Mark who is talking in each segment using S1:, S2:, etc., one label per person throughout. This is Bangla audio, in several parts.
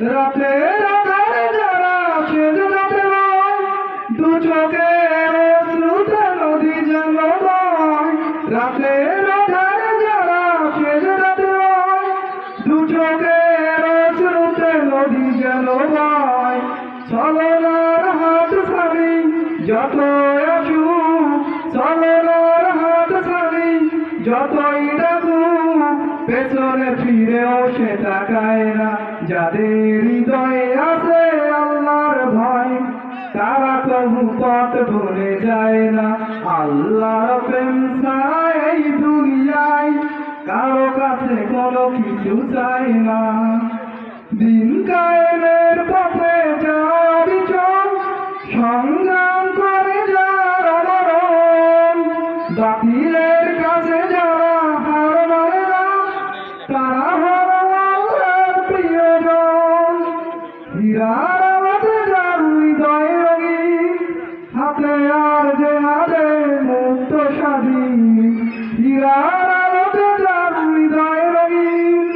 S1: রাতে রাতে যারা সেজ নয় দু নদী নয় রাতে রাতে যারা সেজ নয় দু চোখের শ্রুতে নদী যেন নয় চলনার হাত সারি যত আসু চলনার হাত সারি, যতই ডাকু পেছনে ফিরেও সে তাকায় না। যাদের হৃদয়ে আছে আল্লাহর ভয়, তারা কবু পথ ভুলে যায় না। আল্লাহর প্রেম ছাড়া এই দুনিয়ায় কারও কাছে কোনো কিছু চায় না। দিন কায়েমের পথে যারা সংগ্রাম করে যারা বাতিলের কাছে যারা হীরার আলোতে যার হৃদয় রঙিন, হাতে আর যে হাতে মুক্ত স্বাধীন। হীরার আলোতে যার হৃদয় রঙিন,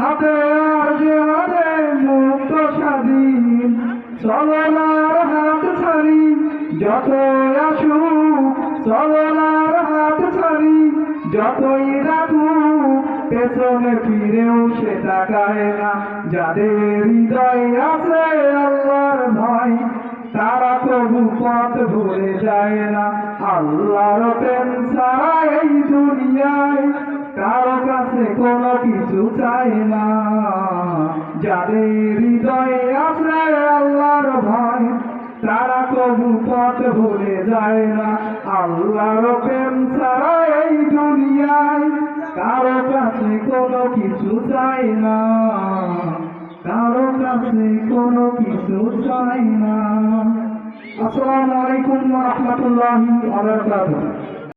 S1: হাতে আর যে হাতে মুক্ত স্বাধীন। চলনার হাত ছাড়ি যত আসু চলনার হাত ছাড়ি, যতই রাখু পেছনে ফিরেও সে তাকায় না। যাদের হৃদয় আছে আল্লাহর ভয়, তারা প্রভু পথ ভুলে যায় না। আল্লাহর প্রেম ছাড়া এই দুনিয়ায় কারও কাছে কোনো কিছু চায় না। যাদের হৃদয়ে আছে আল্লাহর ভয়, তারা কবু পথ ভুলে যায় না। আল্লাহর প্রেম ছাড়া কোনো কিছু চাই না। কারও কাছে কোনো কিছু চাই না। আসসালামু আলাইকুম ওয়া রাহমাতুল্লাহি ওয়া বারাকাতুহু।